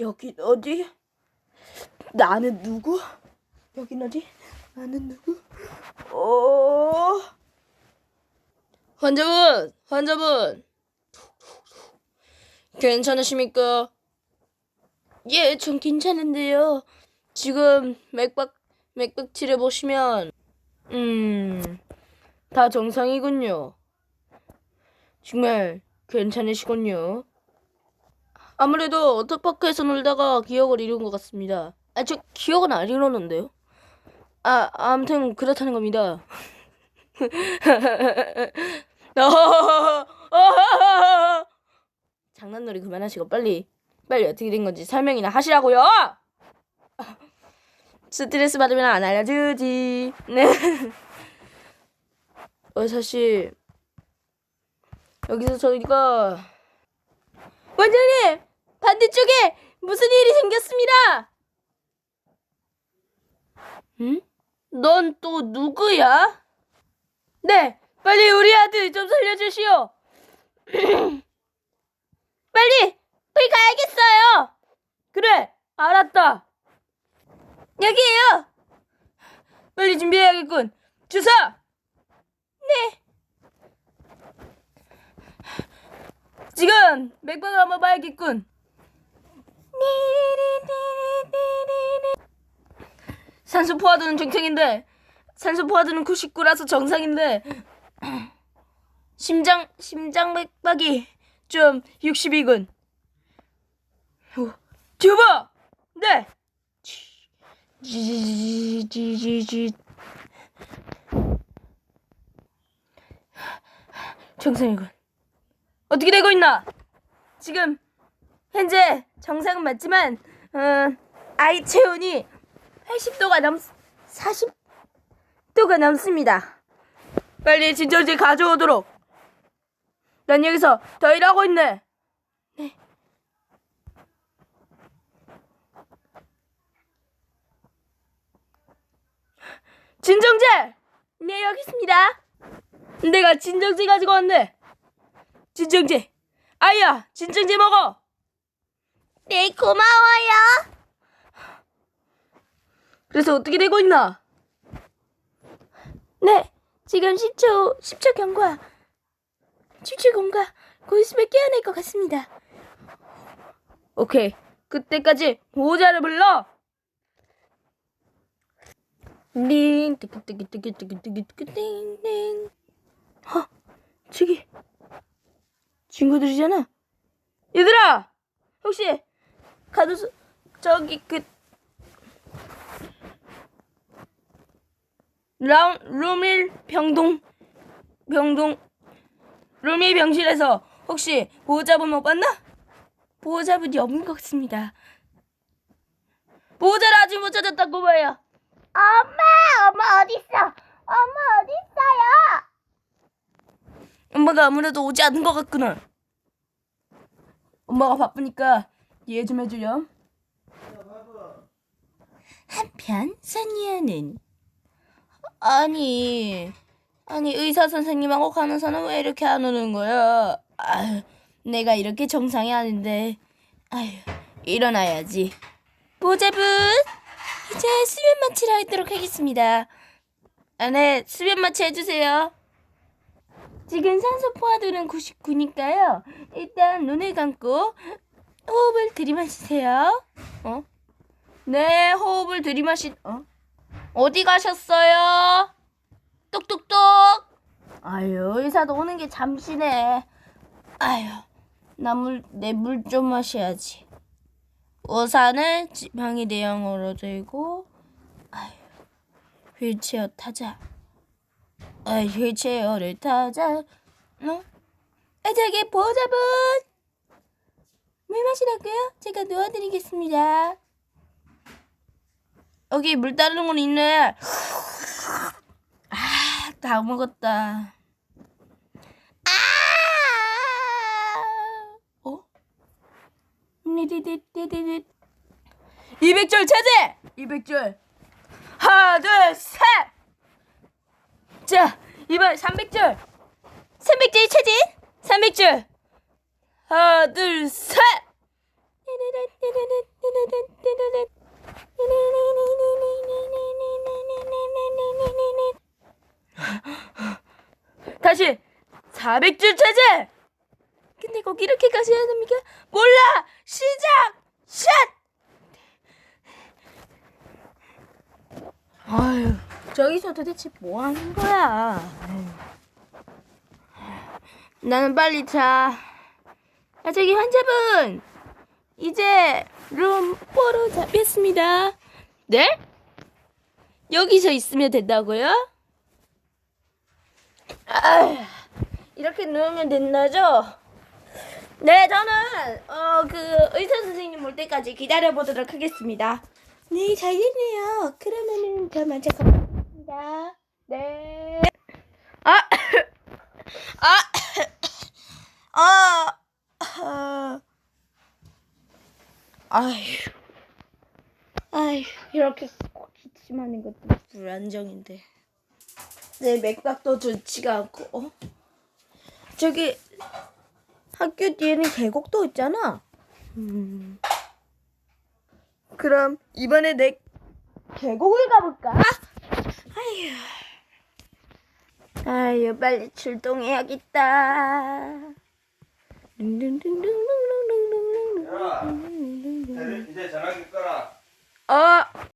여긴 어디? 나는 누구? 여긴 어디? 나는 누구? 어... 환자분, 환자분. 괜찮으십니까? 예, 전 괜찮은데요. 지금 맥박 맥박치를 보시면 음, 다 정상이군요. 정말 괜찮으시군요. 아무래도 워터파크에서 놀다가 기억을 잃은 것 같습니다. 아, 저 기억은 안 잃었는데요. 아, 아무튼 그렇다는 겁니다. 장난놀이 그만하시고 빨리 빨리 어떻게 된 건지 설명이나 하시라고요. 스트레스 받으면 안 알려주지. 네. 의사 씨 여기서 저희가 원장님 반대쪽에 무슨 일이 생겼습니다. 응? 넌 또 누구야? 네, 빨리 우리 아들 좀 살려주시오. 빨리, 빨리 가야겠어요. 그래, 알았다. 여기에요. 빨리 준비해야겠군. 주사. 네. 지금 맥박을 한번 봐야겠군. 산소 포화도는 정상인데 산소 포화도는 99라서 정상인데 심장 심장 맥박이 좀 60이군. 튜버. 네. 정상이군. 어떻게 되고 있나? 지금 현재 정상은 맞지만 어, 아이 체온이 80도가 넘 40도가 넘습니다. 빨리 진정제 가져오도록. 난 여기서 더 일하고 있네. 네. 진정제! 네, 여기 있습니다. 내가 진정제 가지고 왔네. 진정제. 아야, 진정제 먹어. 네, 고마워요. 그래서 어떻게 되고 있나? 네, 지금 10초, 10초 경과. 10초 경과. 곧 있으면 깨어날 것 같습니다. 오케이. 그때까지 보호자를 불러. 띵, 띠끼띠끼띠끼띠끼띠끼띵띵. 어, 저기 친구들이잖아. 얘들아, 혹시 가둬서 저기 그 라운 루밀 병동 병동 루밀 병실에서 혹시 보호자분 못 봤나? 보호자분이 없는 것 같습니다. 보호자를 아직 못 찾았다고 봐요. 엄마, 엄마 어딨어? 엄마 어딨어요? 엄마가 아무래도 오지 않은 것 같구나. 엄마가 바쁘니까 이해 좀 해주렴. 한편 선이야는 아니 아니 의사 선생님하고 간호사는 왜 이렇게 안 오는 거야? 아유, 내가 이렇게 정상이 아닌데 아유 일어나야지. 보자분 이제 수면 마취를 하도록 하겠습니다. 아, 네 수면 마취 해주세요. 지금 산소 포화도는 99니까요. 일단 눈을 감고 호흡을 들이마시세요. 어? 네, 호흡을 들이마시. 어? 어디 가셨어요? 똑똑똑. 아유, 의사도 오는 게 잠시네. 아유, 나 물 내 물 좀 마셔야지. 우산을 지팡이 대형으로 들고, 아유, 휠체어 타자. 아, 휠체어를 타자. 어? 아, 저기 보호자분! 물 마시라고요? 제가 놓아드리겠습니다. 여기 물 따르는 건 있네. 아, 다 먹었다. 아! 어? 니디디디디디. 200줄 차지! 200줄. 하나, 둘, 셋! 자, 이번 300줄. 300줄 차지? 300줄. 하나, 둘, 셋! 다시 400줄 체제. 근데 꼭 이렇게까지 해야 됩니까? 몰라. 시작. 샷. 아유, 저기서 도대체 뭐 하는 거야? 나는 빨리 자. 아, 저기 환자분. 이제 룸 4로 잡혔습니다. 네? 여기서 있으면 된다고요? 아, 이렇게 누우면 된다죠? 네, 저는 어 그 의사 선생님 올 때까지 기다려 보도록 하겠습니다. 네, 잘 됐네요. 그러면은 저 먼저 가보겠습니다. 네. 아, 아, 아, 아, 아휴, 아휴, 이렇게 꼭 기침하는 것도 불안정인데. 내 맥박도 좋지가 않고, 어? 저기, 학교 뒤에는 계곡도 있잖아. 음. 그럼 이번에 내 계곡을 가볼까? 아휴. 아휴, 빨리 출동해야겠다. 둥 이제 전화기 꺼라. 어,